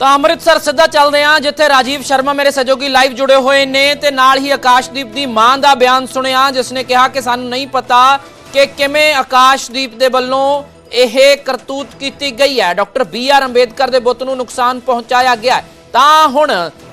ਤਾਂ ਅੰਮ੍ਰਿਤਸਰ ਸਿੱਧਾ ਚੱਲਦੇ ਹਾਂ, ਜਿੱਥੇ ਰਾਜੀਵ ਸ਼ਰਮਾ ਮੇਰੇ ਸਹਿਯੋਗੀ ਲਾਈਵ ਜੁੜੇ ਹੋਏ ਨੇ ਤੇ ਨਾਲ ਹੀ ਆਕਾਸ਼ਦੀਪ ਦੀ ਮਾਂ ਦਾ ਬਿਆਨ ਸੁਣਿਆ, ਜਿਸ ਨੇ ਕਿਹਾ ਕਿ ਸਾਨੂੰ ਨਹੀਂ ਪਤਾ ਕਿ ਕਿਵੇਂ ਆਕਾਸ਼ਦੀਪ ਦੇ ਵੱਲੋਂ ਇਹ ਕਰਤੂਤ ਕੀਤੀ ਗਈ ਹੈ। ਡਾਕਟਰ ਬੀ ਆਰ ਅੰਬੇਦਕਰ ਦੇ ਬੁੱਤ ਨੂੰ ਨੁਕਸਾਨ ਪਹੁੰਚਾਇਆ ਗਿਆ ਤਾਂ ਹੁਣ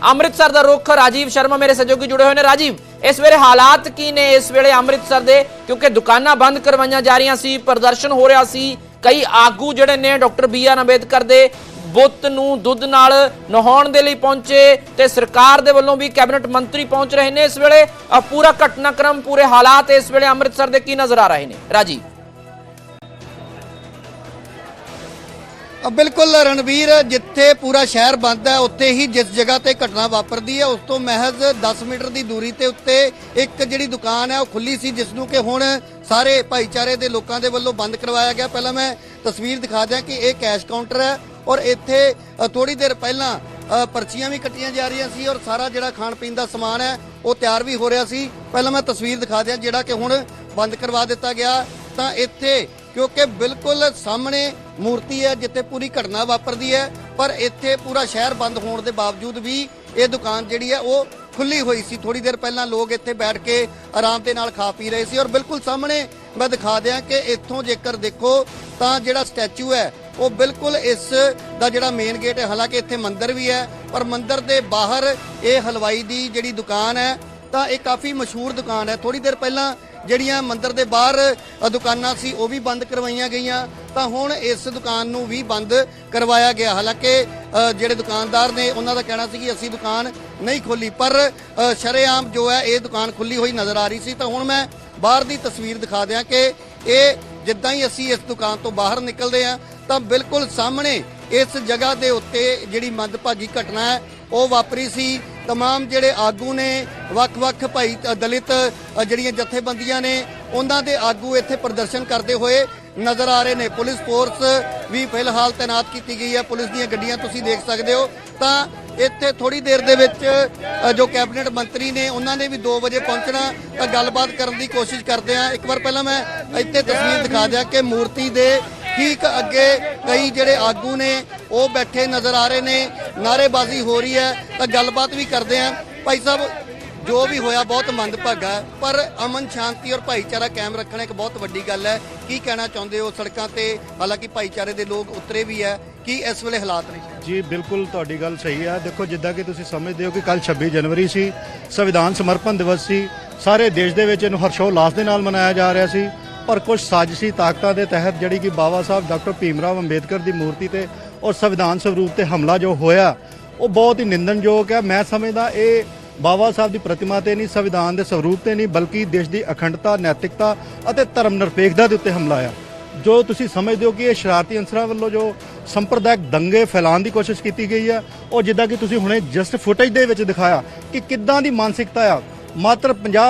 ਅੰਮ੍ਰਿਤਸਰ ਦਾ ਰੁੱਖ ਰਾਜੀਵ ਸ਼ਰਮਾ ਮੇਰੇ ਸਹਿਯੋਗੀ ਜੁੜੇ ਹੋਏ ਨੇ। ਰਾਜੀਵ, ਇਸ ਵੇਲੇ ਹਾਲਾਤ ਕੀ ਨੇ ਇਸ ਵੇਲੇ ਅੰਮ੍ਰਿਤਸਰ ਦੇ? ਕਿਉਂਕਿ ਦੁਕਾਨਾਂ ਬੰਦ ਕਰਵਾਈਆਂ ਜਾ ਰਹੀਆਂ ਸੀ, ਪ੍ਰਦਰਸ਼ਨ ਹੋ ਰਿਹਾ ਸੀ, ਕਈ ਆਗੂ ਜਿਹੜੇ ਨੇ ਡਾਕਟਰ ਬੀ ਆਰ ਅੰਬੇਦਕਰ ਦੇ ਬੁੱਤ ਨੂੰ ਦੁੱਧ ਨਾਲ ਨਹਾਉਣ ਦੇ ਲਈ ਪਹੁੰਚੇ ਤੇ ਸਰਕਾਰ ਦੇ ਵੱਲੋਂ ਵੀ ਕੈਬਨਿਟ ਮੰਤਰੀ ਪਹੁੰਚ ਰਹੇ ਨੇ ਇਸ ਵੇਲੇ। ਪੂਰਾ ਘਟਨਾਕ੍ਰਮ, ਪੂਰੇ ਹਾਲਾਤ ਇਸ ਵੇਲੇ ਅੰਮ੍ਰਿਤਸਰ ਦੇ ਕੀ ਨਜ਼ਰ ਆ ਰਹੇ ਨੇ? ਰਾਜੀ। ਬਿਲਕੁਲ ਰਣਵੀਰ, ਜਿੱਥੇ ਪੂਰਾ ਸ਼ਹਿਰ ਬੰਦ ਹੈ, ਉੱਥੇ ਹੀ ਜਿਸ ਜਗ੍ਹਾ ਤੇ ਘਟਨਾ ਵਾਪਰਦੀ ਹੈ, ਉਸ ਤੋਂ ਮਹਿਜ਼ 10 ਮੀਟਰ ਦੀ ਦੂਰੀ ਤੇ ਉੱਤੇ ਇੱਕ ਜਿਹੜੀ ਦੁਕਾਨ ਹੈ, ਉਹ ਖੁੱਲੀ ਸੀ, ਜਿਸ ਨੂੰ ਕਿ ਹੁਣ ਸਾਰੇ ਭਾਈਚਾਰੇ ਦੇ ਲੋਕਾਂ ਦੇ ਵੱਲੋਂ ਬੰਦ ਕਰਵਾਇਆ ਗਿਆ। ਪਹਿਲਾਂ ਮੈਂ ਤਸਵੀਰ ਦਿਖਾ ਦਿਆਂ ਕਿ ਇਹ ਕੈਸ਼ ਕਾਊਂਟਰ ਹੈ ਔਰ ਇੱਥੇ ਥੋੜੀ ਦੇਰ ਪਹਿਲਾਂ ਪਰਚੀਆਂ ਵੀ ਕੱਟੀਆਂ ਜਾ ਰਹੀਆਂ ਸੀ ਔਰ ਸਾਰਾ ਜਿਹੜਾ ਖਾਣ ਪੀਣ ਦਾ ਸਮਾਨ ਹੈ, ਉਹ ਤਿਆਰ ਵੀ ਹੋ ਰਿਹਾ ਸੀ। ਪਹਿਲਾਂ ਮੈਂ ਤਸਵੀਰ ਦਿਖਾ ਦਿਆਂ, ਜਿਹੜਾ ਕਿ ਹੁਣ ਬੰਦ ਕਰਵਾ ਦਿੱਤਾ ਗਿਆ। ਤਾਂ ਇੱਥੇ, ਕਿਉਂਕਿ ਬਿਲਕੁਲ ਸਾਹਮਣੇ ਮੂਰਤੀ ਹੈ, ਜਿੱਥੇ ਪੂਰੀ ਘਟਨਾ ਵਾਪਰਦੀ ਹੈ, ਪਰ ਇੱਥੇ ਪੂਰਾ ਸ਼ਹਿਰ ਬੰਦ ਹੋਣ ਦੇ ਬਾਵਜੂਦ ਵੀ ਇਹ ਦੁਕਾਨ ਜਿਹੜੀ ਹੈ, ਉਹ ਖੁੱਲੀ ਹੋਈ ਸੀ। ਥੋੜੀ ਦੇਰ ਪਹਿਲਾਂ ਲੋਕ ਇੱਥੇ ਬੈਠ ਕੇ ਆਰਾਮ ਦੇ ਨਾਲ ਖਾ ਪੀ ਰਹੇ ਸੀ। ਔਰ ਬਿਲਕੁਲ ਸਾਹਮਣੇ ਮੈਂ ਦਿਖਾ ਦਿਆਂ ਕਿ ਇੱਥੋਂ ਜੇਕਰ ਦੇਖੋ, ਤਾਂ ਜਿਹੜਾ ਸਟੈਚੂ ਹੈ ਉਹ ਬਿਲਕੁਲ ਇਸ ਦਾ ਜਿਹੜਾ ਮੇਨ ਗੇਟ ਹੈ, ਹਾਲਾਂਕਿ ਇੱਥੇ ਮੰਦਿਰ ਵੀ ਹੈ, ਪਰ ਮੰਦਿਰ ਦੇ ਬਾਹਰ ਇਹ ਹਲਵਾਈ ਦੀ ਜਿਹੜੀ ਦੁਕਾਨ ਹੈ, ਤਾਂ ਇਹ ਕਾਫੀ ਮਸ਼ਹੂਰ ਦੁਕਾਨ ਹੈ। ਥੋੜੀ ਦੇਰ ਪਹਿਲਾਂ ਜਿਹੜੀਆਂ ਮੰਦਿਰ ਦੇ ਬਾਹਰ ਦੁਕਾਨਾਂ ਸੀ, ਉਹ ਵੀ ਬੰਦ ਕਰਵਾਈਆਂ ਗਈਆਂ। ਤਾਂ ਹੁਣ ਇਸ ਦੁਕਾਨ ਨੂੰ ਵੀ ਬੰਦ ਕਰਵਾਇਆ ਗਿਆ। ਹਾਲਾਂਕਿ ਜਿਹੜੇ ਦੁਕਾਨਦਾਰ ਨੇ, ਉਹਨਾਂ ਦਾ ਕਹਿਣਾ ਸੀ ਕਿ ਅਸੀਂ ਦੁਕਾਨ ਨਹੀਂ ਖੋਲੀ, ਪਰ ਸ਼ਰੇਆਮ ਜੋ ਹੈ, ਇਹ ਦੁਕਾਨ ਖੁੱਲੀ ਹੋਈ ਨਜ਼ਰ ਆ ਰਹੀ ਸੀ। ਤਾਂ ਹੁਣ ਮੈਂ ਬਾਹਰ ਦੀ ਤਸਵੀਰ ਦਿਖਾ ਦਿਆਂ ਕਿ ਇਹ ਜਿੱਦਾਂ ਹੀ ਅਸੀਂ ਇਸ ਦੁਕਾਨ ਤੋਂ ਬਾਹਰ ਨਿਕਲਦੇ ਹਾਂ ਤਾਂ ਬਿਲਕੁਲ ਸਾਹਮਣੇ ਇਸ ਜਗ੍ਹਾ ਦੇ ਉੱਤੇ ਜਿਹੜੀ ਮੰਦਭਾਗੀ ਘਟਨਾ ਹੈ, ਉਹ ਵਾਪਰੀ ਸੀ। ਤਮਾਮ ਜਿਹੜੇ ਆਗੂ ਨੇ, ਵੱਖ-ਵੱਖ ਭਾਈ ਦਲਿਤ ਜਿਹੜੀਆਂ ਜਥੇਬੰਦੀਆਂ ਨੇ, ਉਹਨਾਂ ਦੇ ਆਗੂ ਇੱਥੇ ਪ੍ਰਦਰਸ਼ਨ ਕਰਦੇ ਹੋਏ ਨਜ਼ਰ ਆ ਰਹੇ ਨੇ। ਪੁਲਿਸ ਫੋਰਸ ਵੀ ਫਿਲਹਾਲ ਤਾਇਨਾਤ ਕੀਤੀ ਗਈ ਹੈ। ਪੁਲਿਸ ਦੀਆਂ ਗੱਡੀਆਂ ਤੁਸੀਂ ਦੇਖ ਸਕਦੇ ਹੋ। ਤਾਂ ਇੱਥੇ ਥੋੜੀ ਦੇਰ ਦੇ ਵਿੱਚ ਜੋ ਕੈਬਨਿਟ ਮੰਤਰੀ ਨੇ, ਉਹਨਾਂ ਨੇ ਵੀ 2 ਵਜੇ ਪਹੁੰਚਣਾ, ਤਾਂ ਗੱਲਬਾਤ ਕਰਨ ਦੀ ਕੋਸ਼ਿਸ਼ ਕਰਦੇ ਆ ਇੱਕ ਵਾਰ ਪਹਿਲਾਂ ਮੈਂ ਇੱਥੇ ਤਸਵੀਰ ਦਿਖਾ ਦਿਆਂ ਕਿ ਮੂਰਤੀ ਦੇ ਠੀਕ ਅੱਗੇ ਕਈ ਜਿਹੜੇ ਆਗੂ ਨੇ, ਉਹ ਬੈਠੇ ਨਜ਼ਰ ਆ ਰਹੇ ਨੇ ਨਾਰੇਬਾਜ਼ੀ ਹੋ ਰਹੀ ਹੈ, ਤਾਂ ਗੱਲਬਾਤ ਵੀ ਕਰਦੇ ਆ ਭਾਈ ਸਾਹਿਬ, ਜੋ ਵੀ ਹੋਇਆ ਬਹੁਤ ਮੰਦਭਾਗਾ ਪਰ ਅਮਨ ਸ਼ਾਂਤੀ ਔਰ ਭਾਈਚਾਰਾ ਕਾਇਮ ਰੱਖਣਾ ਇੱਕ ਬਹੁਤ ਵੱਡੀ ਗੱਲ ਹੈ। ਕੀ ਕਹਿਣਾ ਚਾਹੁੰਦੇ ਹੋ ਸੜਕਾਂ ਤੇ? ਹਾਲਾਂਕਿ ਭਾਈਚਾਰੇ ਦੇ ਲੋਕ ਉਤਰੇ ਵੀ ਹੈ, ਕੀ ਇਸ ਵੇਲੇ ਹਾਲਾਤ ਨੇ? ਜੀ, ਬਿਲਕੁਲ ਤੁਹਾਡੀ ਗੱਲ ਸਹੀ ਹੈ। ਦੇਖੋ, ਜਿੱਦਾਂ ਕਿ ਤੁਸੀਂ ਸਮਝਦੇ ਹੋ ਕਿ ਕੱਲ 26 ਜਨਵਰੀ ਸੀ, ਸੰਵਿਧਾਨ ਸਮਰਪਣ ਦਿਵਸ ਸੀ, ਸਾਰੇ ਦੇਸ਼ ਦੇ ਵਿੱਚ ਇਹਨੂੰ ਹਰਸ਼ੋਲਾਸ ਦੇ ਨਾਲ ਮਨਾਇਆ ਜਾ ਰਿਹਾ ਸੀ। ਪਰ ਕੁਝ ਸਾਜ਼ਿਸ਼ੀ ਤਾਕਤਾਂ ਦੇ ਤਹਿਤ ਜਿਹੜੀ ਕਿ ਬਾਬਾ ਸਾਹਿਬ ਡਾਕਟਰ ਭੀਮਰਾਵ ਅੰਬੇਦਕਰ ਦੀ ਮੂਰਤੀ ਤੇ ਔਰ ਸੰਵਿਧਾਨ ਸਰੂਪ ਤੇ ਹਮਲਾ ਜੋ ਹੋਇਆ, ਉਹ ਬਹੁਤ ਹੀ ਨਿੰਦਨਯੋਗ ਹੈ। ਮੈਂ ਸਮਝਦਾ ਇਹ ਬਾਬਾ ਸਾਹਿਬ ਦੀ ਪ੍ਰਤਿਮਾ ਤੇ ਨਹੀਂ, ਸੰਵਿਧਾਨ ਦੇ ਸਰੂਪ ਤੇ ਨਹੀਂ, ਬਲਕਿ ਦੇਸ਼ ਦੀ ਅਖੰਡਤਾ, ਨੈਤਿਕਤਾ ਅਤੇ ਧਰਮ ਨਿਰਪੇਖਤਾ ਦੇ ਉੱਤੇ ਹਮਲਾ ਆ। ਜੋ ਤੁਸੀਂ ਸਮਝਦੇ ਹੋ ਕਿ ਇਹ ਸ਼ਰਾਰਤੀ ਅੰਸਰਾਂ ਵੱਲੋਂ ਜੋ ਸੰਪਰਦਾਇਕ ਦੰਗੇ ਫੈਲਾਉਣ ਦੀ ਕੋਸ਼ਿਸ਼ ਕੀਤੀ ਗਈ ਆ, ਉਹ ਜਿੱਦਾਂ ਕਿ ਤੁਸੀਂ ਹੁਣੇ ਜਸਟ ਫੁਟੇਜ ਦੇ ਵਿੱਚ ਦਿਖਾਇਆ ਕਿ ਕਿੱਦਾਂ ਦੀ ਮਾਨਸਿਕਤਾ ਆ ਮਾਤਰ 50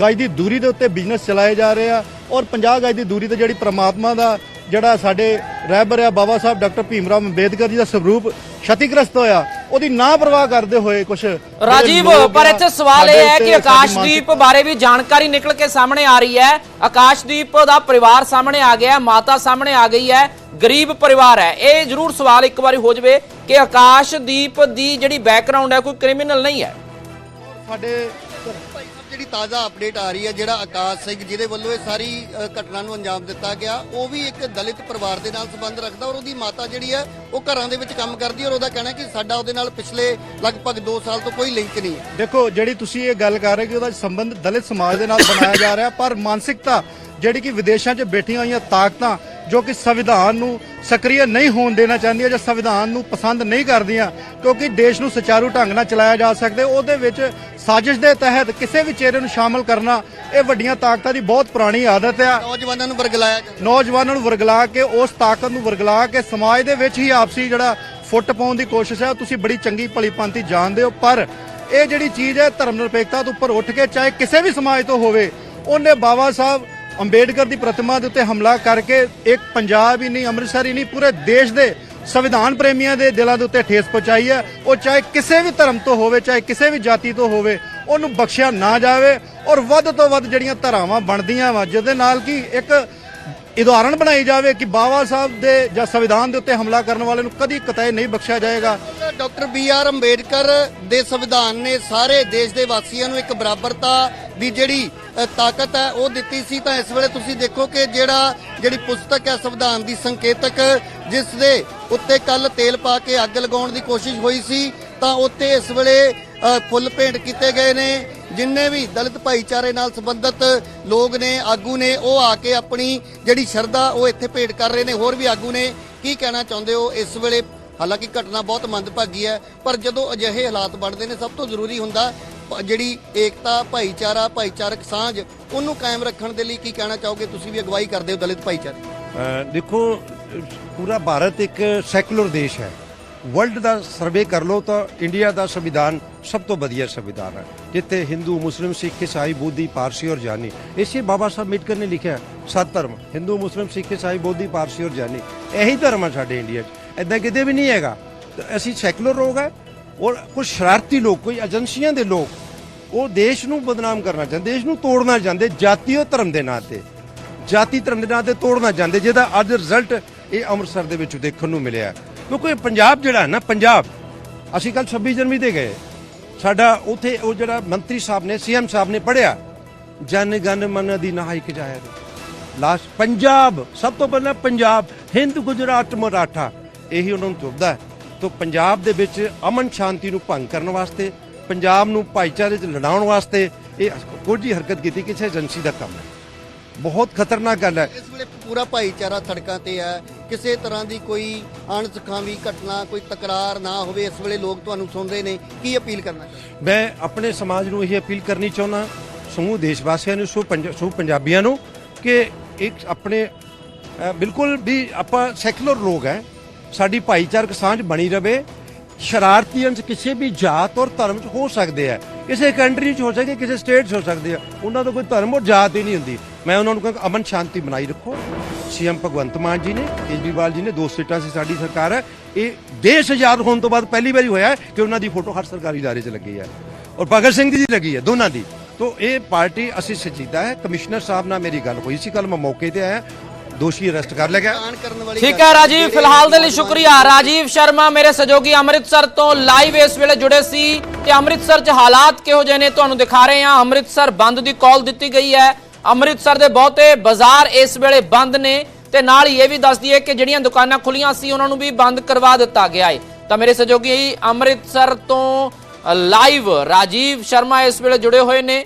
ਗਜ ਦੀ ਦੂਰੀ ਦੇ ਉੱਤੇ ਬਿਜ਼ਨਸ ਚਲਾਏ ਜਾ ਰਹੇ ਆ ਔਰ 50 ਗਜ ਦੀ ਦੂਰੀ ਤੇ ਜਿਹੜੀ ਪ੍ਰਮਾਤਮਾ ਦਾ ਜਿਹੜਾ ਸਾਡੇ ਰਹਿਬਰ ਆ ਬਾਬਾ ਸਾਹਿਬ ਡਾਕਟਰ ਭੀਮਰਾਵ ਅੰਬੇਦਕਰ ਜੀ ਦਾ ਸਰੂਪ ਛਤੀਗ੍ਰਸਤ ਹੋਇਆ ਉਹਦੀ ਨਾ ਪਰਵਾਹ ਕਰਦੇ ਹੋਏ ਕੁਝ ਰਾਜੀਵ ਪਰ ਇੱਥੇ ਸਵਾਲ ਇਹ ਹੈ ਕਿ ਆਕਾਸ਼ਦੀਪ ਬਾਰੇ ਵੀ ਜਾਣਕਾਰੀ ਨਿਕਲ ਕੇ ਸਾਹਮਣੇ ਆ ਰਹੀ ਹੈ। ਆਕਾਸ਼ਦੀਪ ਦਾ ਪਰਿਵਾਰ ਸਾਹਮਣੇ ਆ ਗਿਆ ਮਾਤਾ ਸਾਹਮਣੇ ਆ ਗਈ ਹੈ ਗਰੀਬ ਪਰਿਵਾਰ ਹੈ। ਇਹ ਜ਼ਰੂਰ ਸਵਾਲ ਇੱਕ ਵਾਰੀ ਹੋ ਜਵੇ ਕਿ ਆਕਾਸ਼ਦੀਪ ਦੀ ਜਿਹੜੀ ਬੈਕਗ੍ਰਾਉਂਡ ਹੈ ਕੋਈ ਕ੍ਰਿਮੀਨਲ ਨਹੀਂ ਹੈ। ਸਾਡੇ ਭਾਈ ਸਾਹਿਬ ਜਿਹੜੀ ਤਾਜ਼ਾ ਅਪਡੇਟ ਆ ਰਹੀ ਹੈ, ਜਿਹੜਾ ਆਕਾਸ਼ ਸਿੰਘ ਜਿਹਦੇ ਵੱਲੋਂ ਇਹ ਸਾਰੀ ਘਟਨਾ ਨੂੰ ਅੰਜਾਮ ਦਿੱਤਾ ਗਿਆ, ਉਹ ਵੀ ਇੱਕ ਦਲਿਤ ਪਰਿਵਾਰ ਦੇ ਨਾਲ ਸੰਬੰਧ ਰੱਖਦਾ ਔਰ ਉਹਦੀ ਮਾਤਾ ਜਿਹੜੀ ਹੈ, ਉਹ ਘਰਾਂ ਦੇ ਵਿੱਚ ਕੰਮ ਕਰਦੀ ਔਰ ਉਹਦਾ ਕਹਿਣਾ ਕਿ ਸਾਡਾ ਉਹਦੇ ਨਾਲ ਪਿਛਲੇ ਲਗਭਗ 2 ਸਾਲ ਤੋਂ ਕੋਈ ਲਿੰਕ ਨਹੀਂ ਹੈ। ਦੇਖੋ, ਜਿਹੜੀ ਤੁਸੀਂ ਇਹ ਗੱਲ ਕਰ ਰਹੇ ਕਿ ਉਹਦਾ ਸੰਬੰਧ ਦਲਿਤ ਸਮਾਜ ਦੇ ਨਾਲ ਬਣਾਇਆ ਜਾ ਰਿਹਾ, ਪਰ ਮਾਨਸਿਕਤਾ ਜਿਹੜੀ ਕਿ ਵਿਦੇਸ਼ਾਂ 'ਚ ਬੈਠੀਆਂ ਹੋਈਆਂ ਤਾਕਤਾਂ ਜੋ ਕਿ ਸੰਵਿਧਾਨ ਨੂੰ ਸਕਰੀय ਨਹੀਂ ਹੋਣ ਦੇਣਾ ਚਾਹੁੰਦੀਆਂ ਜਾਂ ਸੰਵਿਧਾਨ ਨੂੰ ਪਸੰਦ ਨਹੀਂ ਕਰਦੀਆਂ ਕਿਉਂਕਿ ਦੇਸ਼ ਨੂੰ ਸੁਚਾਰੂ ਢੰਗ ਨਾਲ ਚਲਾਇਆ ਜਾ ਸਕਦਾ ਉਹਦੇ ਵਿੱਚ ਸਾਜ਼ਿਸ਼ ਦੇ ਤਹਿਤ ਕਿਸੇ ਵੀ ਚਿਹਰੇ ਨੂੰ ਸ਼ਾਮਲ ਕਰਨਾ ਇਹ ਵੱਡੀਆਂ ਤਾਕਤਾਂ ਦੀ ਬਹੁਤ ਪੁਰਾਣੀ ਆਦਤ ਆ। ਨੌਜਵਾਨਾਂ ਨੂੰ ਵਰਗਲਾਇਆ ਨੌਜਵਾਨਾਂ ਨੂੰ ਵਰਗਲਾ ਕੇ ਉਸ ਤਾਕਤ ਨੂੰ ਵਰਗਲਾ ਕੇ ਸਮਾਜ ਦੇ ਵਿੱਚ ਹੀ ਆਪਸੀ ਜਿਹੜਾ ਫੁੱਟ ਪਾਉਣ ਦੀ ਕੋਸ਼ਿਸ਼ ਹੈ ਤੁਸੀਂ ਬੜੀ ਚੰਗੀ ਭਲੀ ਪੰਥੀ ਜਾਣਦੇ ਹੋ ਪਰ ਇਹ ਜਿਹੜੀ ਚੀਜ਼ ਹੈ ਧਰਮ ਨਿਰਪੇਖਤਾ ਤੋਂ ਉੱਪਰ ਉੱਠ ਕੇ ਚਾਹੇ ਕਿਸੇ ਵੀ ਸਮਾਜ ਤੋਂ ਹੋਵੇ ਉਹਨੇ ਬਾਬਾ ਸਾਹਿਬ ਅੰਬੇਡਕਰ ਦੀ ਪ੍ਰਤਿਮਾ ਦੇ ਉੱਤੇ ਹਮਲਾ ਕਰਕੇ ਇੱਕ ਪੰਜਾਬ ਹੀ ਨਹੀਂ, ਅੰਮ੍ਰਿਤਸਰ ਹੀ ਨਹੀਂ, ਪੂਰੇ ਦੇਸ਼ ਦੇ ਸੰਵਿਧਾਨ ਪ੍ਰੇਮੀਆਂ ਦੇ ਦਿਲਾਂ ਦੇ ਉੱਤੇ ਠੇਸ ਪਹੁੰਚਾਈ ਹੈ। ਉਹ ਚਾਹੇ ਕਿਸੇ ਵੀ ਧਰਮ ਤੋਂ ਹੋਵੇ, ਚਾਹੇ ਕਿਸੇ ਵੀ ਜਾਤੀ ਤੋਂ ਹੋਵੇ, ਉਹਨੂੰ ਬਖਸ਼ਿਆ ਨਾ ਜਾਵੇ ਔਰ ਵੱਧ ਤੋਂ ਵੱਧ ਜਿਹੜੀਆਂ ਧਾਰਾਵਾਂ ਬਣਦੀਆਂ ਵਾ, ਜਿਹਦੇ ਨਾਲ ਕਿ ਇੱਕ ਉਦਾਹਰਣ ਬਣਾਈ ਜਾਵੇ ਕਿ ਬਾਬਾ ਸਾਹਿਬ ਦੇ ਜਾਂ ਸੰਵਿਧਾਨ ਦੇ ਉੱਤੇ ਹਮਲਾ ਕਰਨ ਵਾਲੇ ਨੂੰ ਕਦੀ ਕਤਈ ਨਹੀਂ ਬਖਸ਼ਿਆ ਜਾਏਗਾ। ਡਾਕਟਰ ਬੀ ਆਰ ਅੰਬੇਡਕਰ ਦੇ ਸੰਵਿਧਾਨ ਨੇ ਸਾਰੇ ਦੇਸ਼ ਦੇ ਵਾਸੀਆਂ ਨੂੰ ਇੱਕ ਬਰਾਬਰਤਾ ਦੀ ਜਿਹੜੀ ਤਾਕਤ ਹੈ, ਉਹ ਦਿੱਤੀ ਸੀ, ਤਾਂ ਇਸ ਵੇਲੇ ਤੁਸੀਂ ਦੇਖੋ ਕਿ ਜਿਹੜਾ, ਜਿਹੜੀ ਪੁਸਤਕ ਹੈ, ਸੰਵਿਧਾਨ ਦੀ ਸੰਕੇਤਕ, ਜਿਸ ਦੇ ਉੱਤੇ ਕੱਲ ਤੇਲ ਪਾ ਕੇ ਅੱਗ ਲਗਾਉਣ ਦੀ ਕੋਸ਼ਿਸ਼ ਹੋਈ ਸੀ, ਤਾਂ ਉੱਤੇ ਇਸ ਵੇਲੇ ਫੁੱਲ ਭੇਂਟ ਕੀਤੇ ਗਏ ਨੇ। ਜਿੰਨੇ ਵੀ ਦਲਿਤ ਭਾਈਚਾਰੇ ਨਾਲ ਸੰਬੰਧਿਤ ਲੋਕ ਨੇ, ਆਗੂ ਨੇ, ਉਹ ਆ ਕੇ ਆਪਣੀ ਜਿਹੜੀ ਸ਼ਰਧਾ, ਉਹ ਇੱਥੇ ਭੇਟ ਕਰ ਰਹੇ ਨੇ। ਹੋਰ ਵੀ ਆਗੂ ਨੇ, ਕੀ ਕਹਿਣਾ ਚਾਹੁੰਦੇ ਹੋ? ਇਸ ਵੇਲੇ ਹਾਲਾਂਕਿ ਘਟਨਾ ਬਹੁਤ ਮੰਦਭਾਗੀ ਹੈ, ਪਰ ਜਦੋਂ ਅਜਿਹੇ ਹਾਲਾਤ ਬਣਦੇ ਨੇ, ਸਭ ਤੋਂ ਜ਼ਰੂਰੀ ਹੁੰਦਾ ਜਿਹੜੀ ਏਕਤਾ ਭਾਈਚਾਰਾ ਭਾਈਚਾਰਕ ਸਾਂਝ ਉਹਨੂੰ ਕਾਇਮ ਰੱਖਣ ਦੇ ਲਈ ਕੀ ਕਹਿਣਾ ਚਾਹੋਗੇ? ਤੁਸੀਂ ਵੀ ਅਗਵਾਈ ਕਰਦੇ ਹੋ ਦਲਿਤ ਭਾਈਚਾਰੇ। ਦੇਖੋ ਪੂਰਾ ਭਾਰਤ ਇੱਕ ਸੈਕੂਲਰ ਦੇਸ਼ ਹੈ। ਵਰਲਡ ਦਾ ਸਰਵੇ ਕਰ ਲਓ ਤਾਂ ਇੰਡੀਆ ਦਾ ਸੰਵਿਧਾਨ ਸਭ ਤੋਂ ਵਧੀਆ ਸੰਵਿਧਾਨ ਹੈ। ਜਿੱਥੇ ਹਿੰਦੂ ਮੁਸਲਿਮ ਸਿੱਖ ਈਸਾਈ ਬੋਧੀ ਪਾਰਸੀ ਔਰ ਜਾਨੀ। ਇਸੇ ਬਾਬਾ ਸਾਹਿਬ ਅੰਬੇਡਕਰ ਨੇ ਲਿਖਿਆ ਹੈ, ਸੱਤ ਧਰਮ ਹਿੰਦੂ ਮੁਸਲਿਮ ਸਿੱਖ ਈਸਾਈ ਬੋਧੀ ਪਾਰਸੀ ਔਰ ਜਾਨੀ। ਇਹੀ ਧਰਮ ਹੈ ਸਾਡੇ ਇੰਡੀਆ 'ਚ। ਐਦਾਂ ਕਿਤੇ ਵੀ ਨਹੀਂ ਹੈਗਾ। ਤਾਂ ਅਸੀਂ ਸੈਕੂਲਰ ਲੋਕ ਹੈ ਔਰ ਕੁਝ ਸ਼ਰਾਰਤੀ ਲੋਕ, ਕੋਈ ਏਜੰਸੀਆਂ ਦੇ ਲੋਕ, ਉਹ ਦੇਸ਼ ਨੂੰ ਬਦਨਾਮ ਕਰਨਾ ਚਾਹੁੰਦੇ, ਦੇਸ਼ ਨੂੰ ਤੋੜਨਾ ਚਾਹੁੰਦੇ ਜਾਤੀ ਔਰ ਧਰਮ ਦੇ ਨਾਂ ਤੇ। ਜਾਤੀ ਧਰਮ ਦੇ ਨਾਂ ਤੇ ਤੋੜਨਾ ਚਾਹੁੰਦੇ, ਜਿਹਦਾ ਅੱਜ ਰਿਜ਼ਲਟ ਇਹ ਅੰਮ੍ਰਿਤਸਰ ਦੇ ਵਿੱਚ ਦੇਖਣ ਨੂੰ ਮਿਲਿਆ। ਕਿਉਂਕਿ ਪੰਜਾਬ ਜਿਹੜਾ ਹੈ ਨਾ, ਪੰਜਾਬ, ਅਸੀਂ ਕੱਲ 26 ਜਨਵਰੀ ਤੇ ਗਏ। ਸਾਡਾ ਉਥੇ ਉਹ ਜਿਹੜਾ ਮੰਤਰੀ ਸਾਹਿਬ ਨੇ, ਸੀਐਮ ਸਾਹਿਬ ਨੇ ਪੜਿਆ ਜਨ ਗਨ ਮਨ ਦੀ ਨਾਇਕ ਜਾਇਆ ਲਾਸਟ ਪੰਜਾਬ, ਸਭ ਤੋਂ ਪਹਿਲਾਂ ਪੰਜਾਬ, ਹਿੰਦ, ਗੁਜਰਾਤ, ਮਰਾਠਾ, ਇਹੀ ਉਹਨਾਂ ਨੂੰ ਚੁੱਭਦਾ ਹੈ। ਤੋਂ ਪੰਜਾਬ ਦੇ ਵਿੱਚ ਅਮਨ ਸ਼ਾਂਤੀ ਨੂੰ ਭੰਗ ਕਰਨ ਵਾਸਤੇ ਪੰਜਾਬ ਨੂੰ ਭਾਈਚਾਰੇ 'ਚ ਲੜਾਉਣ ਵਾਸਤੇ ਇਹ ਕੁਝ ਹਰਕਤ ਕੀਤੀ ਕਿਸੇ ਏਜੰਸੀ ਦਾ ਕੰਮ ਹੈ। ਬਹੁਤ ਖਤਰਨਾਕ ਗੱਲ ਹੈ। ਇਸ ਵੇਲੇ ਪੂਰਾ ਭਾਈਚਾਰਾ ਸੜਕਾਂ ਤੇ ਹੈ। ਕਿਸੇ ਤਰ੍ਹਾਂ ਦੀ ਕੋਈ ਅਣਸੁਖਾਵੀ ਘਟਨਾ ਕੋਈ ਤਕਰਾਰ ਨਾ ਹੋਵੇ ਇਸ ਵੇਲੇ ਲੋਕ ਤੁਹਾਨੂੰ ਸੁਣਦੇ ਨੇ। ਕੀ ਅਪੀਲ ਕਰਨਾ ਚਾਹੁੰਦੇ ਮੈਂ ਆਪਣੇ ਸਮਾਜ ਨੂੰ ਇਹ ਅਪੀਲ ਕਰਨੀ ਚਾਹੁੰਦਾ ਸਮੂਹ ਦੇਸ਼ ਵਾਸੀਆਂ ਨੂੰ ਸੋ ਪੰਜ ਸੋ ਪੰਜਾਬੀਆਂ ਨੂੰ ਕਿ ਇੱਕ ਆਪਣੇ ਬਿਲਕੁਲ ਵੀ ਆਪਾਂ ਸੈਕੂਲਰ ਲੋਕ ਹੈ। ਸਾਡੀ ਭਾਈਚਾਰਕ ਸਾਂਝ ਬਣੀ ਰਵੇ। ਸ਼ਰਾਰਤੀ ਅੰਸ਼ ਕਿਸੇ ਵੀ ਜਾਤ ਔਰ ਧਰਮ 'ਚ ਹੋ ਸਕਦੇ ਆ। ਕਿਸੇ ਕੰਟਰੀ 'ਚ ਹੋ ਸਕਦੇ ਕਿਸੇ ਸਟੇਟ 'ਚ ਹੋ ਸਕਦੇ ਆ। ਉਹਨਾਂ ਦਾ ਕੋਈ ਧਰਮ ਔਰ ਜਾਤ ਹੀ ਨਹੀਂ ਹੁੰਦੀ। ਮੈਂ ਉਹਨਾਂ ਨੂੰ ਕਹਿੰਦਾ, ਅਮਨ ਸ਼ਾਂਤੀ ਬਣਾਈ ਰੱਖੋ। ਸੀਐਮ ਭਗਵੰਤ ਮਾਨ ਜੀ ਨੇ, ਕੇਜਰੀਵਾਲ ਜੀ ਨੇ, ਦੋ ਸੀਟਾਂ ਸੀ ਸਾਡੀ ਸਰਕਾਰ। ਹੈ ਇਹ ਦੇਸ਼ ਆਜ਼ਾਦ ਹੋਣ ਤੋਂ ਬਾਅਦ ਪਹਿਲੀ ਵਾਰੀ ਹੋਇਆ ਹੈ ਕਿ ਉਹਨਾਂ ਦੀ ਫੋਟੋ ਹਰ ਸਰਕਾਰੀ ਦਾਇਰੇ 'ਚ ਲੱਗੀ ਹੈ। ਔਰ ਭਗਤ ਸਿੰਘ ਦੀ ਲੱਗੀ ਹੈ, ਦੋਨਾਂ ਦੀ। ਤੋ ਇਹ ਪਾਰਟੀ ਅਸੀਂ ਸੰਜੀਦਾ ਹੈ। ਕਮਿਸ਼ਨਰ ਸਾਹਿਬ ਨਾਲ ਮੇਰੀ ਗੱਲ ਹੋਈ ਸੀ ਕੱਲ ਮੈਂ ਮੌਕੇ ਤੇ ਆਇਆ। ਦੋਸ਼ੀ ਅਰੈਸਟ ਕਰ ਲਿਆ ਗਿਆ। ਠੀਕ ਹੈ ਰਾਜੀਵ ਫਿਲਹਾਲ ਦੇ ਲਈ ਸ਼ੁਕਰੀਆ। ਰਾਜੀਵ ਸ਼ਰਮਾ ਮੇਰੇ ਸਹਿਯੋਗੀ ਅੰਮ੍ਰਿਤਸਰ ਤੋਂ ਲਾਈਵ ਇਸ ਵੇਲੇ ਜੁੜੇ ਸੀ ਤੇ ਅੰਮ੍ਰਿਤਸਰ 'ਚ ਹਾਲਾਤ ਕਿਹੋ ਜਿਹੇ ਨੇ ਤੁਹਾਨੂੰ ਦਿਖਾ ਰਹੇ ਹਾਂ। ਅੰਮ੍ਰਿਤਸਰ ਬੰਦ ਦੀ ਕਾਲ ਦਿੱਤੀ ਗਈ ਹੈ। ਅੰਮ੍ਰਿਤਸਰ ਦੇ ਬਹੁਤੇ ਬਾਜ਼ਾਰ ਇਸ ਵੇਲੇ ਬੰਦ ਨੇ ਤੇ ਨਾਲ ਹੀ ਇਹ ਵੀ ਦੱਸ ਦਈਏ ਕਿ ਜਿਹੜੀਆਂ ਦੁਕਾਨਾਂ ਖੁੱਲੀਆਂ ਸੀ ਉਹਨਾਂ ਨੂੰ ਵੀ ਬੰਦ ਕਰਵਾ ਦਿੱਤਾ ਗਿਆ ਹੈ। ਤਾਂ ਮੇਰੇ ਸਹਿਯੋਗੀ ਅੰਮ੍ਰਿਤਸਰ ਤੋਂ ਲਾਈਵ ਰਾਜੀਵ ਸ਼ਰਮਾ ਇਸ ਵੇਲੇ ਜੁੜੇ ਹੋਏ ਨੇ।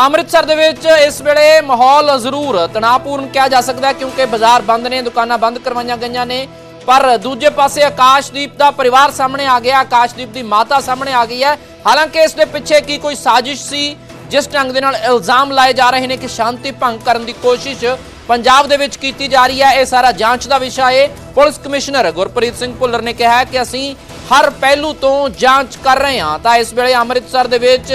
ਤਾਂ ਅੰਮ੍ਰਿਤਸਰ ਦੇ ਵਿੱਚ ਇਸ ਵੇਲੇ ਮਾਹੌਲ ਜ਼ਰੂਰ ਤਣਾਅਪੂਰਨ ਕਿਹਾ ਜਾ ਸਕਦਾ ਕਿਉਂਕਿ ਬਾਜ਼ਾਰ ਬੰਦ ਨੇ, ਦੁਕਾਨਾਂ ਬੰਦ ਕਰਵਾਈਆਂ ਗਈਆਂ ਨੇ। ਪਰ ਦੂਜੇ ਪਾਸੇ ਆਕਾਸ਼ਦੀਪ ਦਾ ਪਰਿਵਾਰ ਸਾਹਮਣੇ ਆ ਗਿਆ, ਆਕਾਸ਼ਦੀਪ ਦੀ ਮਾਤਾ ਸਾਹਮਣੇ ਆ ਗਈ ਹੈ। ਹਾਲਾਂਕਿ ਇਸ ਦੇ ਪਿੱਛੇ ਕੀ ਕੋਈ ਸਾਜ਼ਿਸ਼ ਸੀ, ਜਿਸ ਢੰਗ ਦੇ ਨਾਲ ਇਲਜ਼ਾਮ ਲਾਏ ਜਾ ਰਹੇ ਨੇ ਕਿ ਸ਼ਾਂਤੀ ਭੰਗ ਕਰਨ ਦੀ ਕੋਸ਼ਿਸ਼ ਪੰਜਾਬ ਦੇ ਵਿੱਚ ਕੀਤੀ ਜਾ ਰਹੀ ਹੈ, ਇਹ ਸਾਰਾ ਜਾਂਚ ਦਾ ਵਿਸ਼ਾ ਹੈ। ਪੁਲਿਸ ਕਮਿਸ਼ਨਰ ਗੁਰਪ੍ਰੀਤ ਸਿੰਘ ਭੁੱਲਰ ਨੇ ਕਿਹਾ ਕਿ ਅਸੀਂ ਹਰ ਪਹਿਲੂ ਤੋਂ ਜਾਂਚ ਕਰ ਰਹੇ ਹਾਂ। ਤਾਂ ਇਸ ਵੇਲੇ ਅੰਮ੍ਰਿਤਸਰ ਦੇ ਵਿੱਚ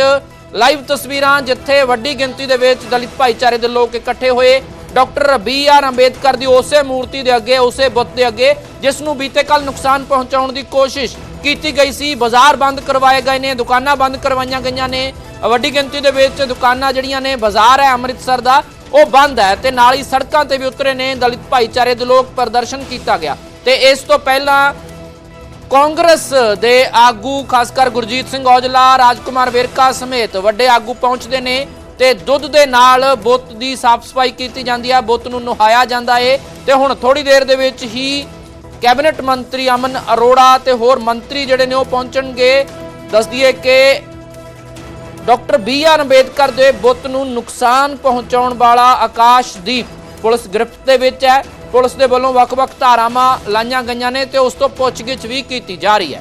ਲਾਈਵ ਤਸਵੀਰਾਂ ਜਿੱਥੇ ਵੱਡੀ ਗਿਣਤੀ ਦੇ ਵਿੱਚ ਦਲਿਤ ਭਾਈਚਾਰੇ ਦੇ ਲੋਕ ਇਕੱਠੇ ਹੋਏ। ਡਾਕਟਰ ਬੀ ਆਰ ਅੰਬੇਦਕਰ ਦੀ ਉਸੇ ਮੂਰਤੀ ਦੇ ਅੱਗੇ, ਉਸੇ ਬੁੱਤ ਦੇ ਅੱਗੇ, ਜਿਸ ਨੂੰ ਬੀਤੇ ਕੱਲ ਨੁਕਸਾਨ ਪਹੁੰਚਾਉਣ ਦੀ ਕੋਸ਼ਿਸ਼ ਕੀਤੀ ਗਈ ਸੀ। ਬਾਜ਼ਾਰ ਬੰਦ ਕਰਵਾਏ ਗਏ ਨੇ, ਦੁਕਾਨਾਂ ਬੰਦ ਕਰਵਾਈਆਂ ਗਈਆਂ ਨੇ। ਵੱਡੀ ਗਿਣਤੀ ਦੇ ਵਿੱਚ ਦੁਕਾਨਾਂ ਜਿਹੜੀਆਂ ਨੇ, ਬਾਜ਼ਾਰ ਹੈ ਅੰਮ੍ਰਿਤਸਰ ਦਾ, ਉਹ ਬੰਦ ਹੈ ਤੇ ਨਾਲ ਹੀ ਸੜਕਾਂ ਤੇ ਵੀ ਉਤਰੇ ਨੇ। ਦਲਿਤ ਭਾਈਚਾਰੇ ਦੇ ਲੋਕ ਪ੍ਰਦਰਸ਼ਨ ਕੀਤਾ ਗਿਆ। ਤੇ ਇਸ ਤੋਂ ਪਹਿਲਾਂ ਕਾਂਗਰਸ ਦੇ ਆਗੂ, ਖਾਸ ਕਰ ਗੁਰਜੀਤ ਸਿੰਘ ਔਜਲਾ, ਰਾਜਕੁਮਾਰ ਵੇਰਕਾ ਸਮੇਤ ਵੱਡੇ ਆਗੂ ਪਹੁੰਚਦੇ ਨੇ ਤੇ ਦੁੱਧ ਦੇ ਨਾਲ ਬੁੱਤ ਦੀ ਸਾਫ਼ ਸਫ਼ਾਈ ਕੀਤੀ ਜਾਂਦੀ ਹੈ ਬੁੱਤ ਨੂੰ ਨੁਹਾਇਆ ਜਾਂਦਾ ਏ। ਤੇ ਹੁਣ ਥੋੜੀ ਦੇਰ ਦੇ ਵਿੱਚ ਹੀ ਕੈਬਨਿਟ ਮੰਤਰੀ ਅਮਨ ਅਰੋੜਾ ਤੇ ਹੋਰ ਮੰਤਰੀ ਜਿਹੜੇ ਨੇ ਉਹ ਪਹੁੰਚਣਗੇ। ਦੱਸ ਦਈਏ ਕਿ ਡਾਕਟਰ ਬੀ ਆਰ ਅੰਬੇਦਕਰ ਦੇ ਬੁੱਤ ਨੂੰ ਨੁਕਸਾਨ ਪਹੁੰਚਾਉਣ ਵਾਲਾ ਆਕਾਸ਼ਦੀਪ ਪੁਲਿਸ ਗ੍ਰਿਫਤ ਦੇ ਵਿੱਚ ਹੈ। ਪੁਲਿਸ ਦੇ ਵੱਲੋਂ ਵੱਖ-ਵੱਖ ਧਾਰਾਵਾਂ ਲਾਈਆਂ ਗਈਆਂ ਨੇ ਤੇ ਉਸ ਤੋਂ ਪੁੱਛਗਿੱਛ ਵੀ ਕੀਤੀ ਜਾ ਰਹੀ ਹੈ।